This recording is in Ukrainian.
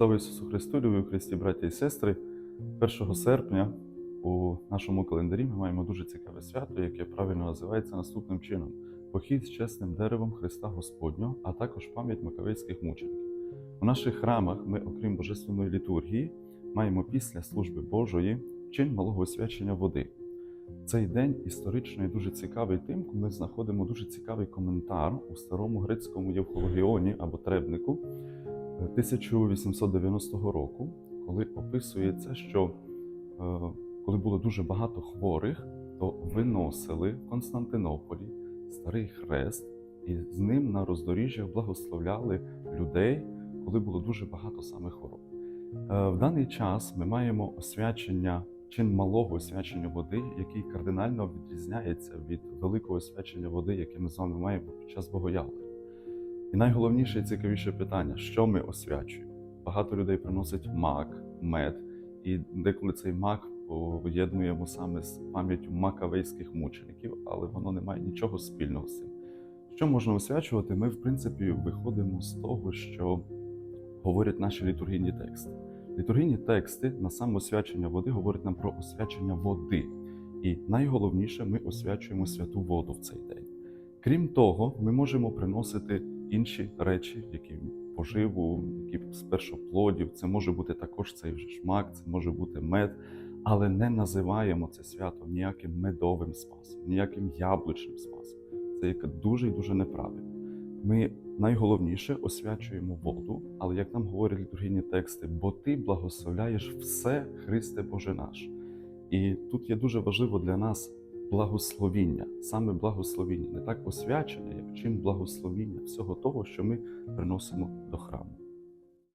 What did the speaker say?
Слава Ісусу Христу, любі Христі, браття і сестри. 1 серпня у нашому календарі ми маємо дуже цікаве свято, яке правильно називається наступним чином: похід з чесним деревом Христа Господнього, а також пам'ять маковейських мучеників. У наших храмах ми, окрім божественної літургії, маємо після служби Божої чин малого освячення води. Цей день історично і дуже цікавий тим, коли ми знаходимо дуже цікавий коментар у старому грецькому Євхологіоні або требнику 1890 року, коли описується, що е, коли було дуже багато хворих, то виносили в Константинополі старий хрест, і з ним на роздоріжжях благословляли людей, коли було дуже багато саме хвороб. Е, В даний час ми маємо освячення, чин малого освячення води, який кардинально відрізняється від великого освячення води, яке ми з вами маємо під час богоявлення. І найголовніше і цікавіше питання: що ми освячуємо? Багато людей приносять мак, мед, і деколи цей мак поєднуємо саме з пам'яттю макавейських мучеників, але воно не має нічого спільного з цим. Що можна освячувати? Ми, в принципі, виходимо з того, що говорять наші літургійні тексти. Літургійні тексти на саме освячення води говорять нам про освячення води. І найголовніше, ми освячуємо святу воду в цей день. Крім того, ми можемо приносити інші речі, які поживу, які з першоплодів. Це може бути також цей шмак, це може бути мед, але не називаємо це свято ніяким медовим спасом, ніяким яблучним спасом. Це яке дуже і дуже неправильно. Ми найголовніше освячуємо воду, але як нам говорять літургійні тексти, бо ти благословляєш все, Христе Боже наш. І тут є дуже важливо для нас благословіння, саме благословіння, не так освячення, як чим благословіння всього того, що ми приносимо до храму.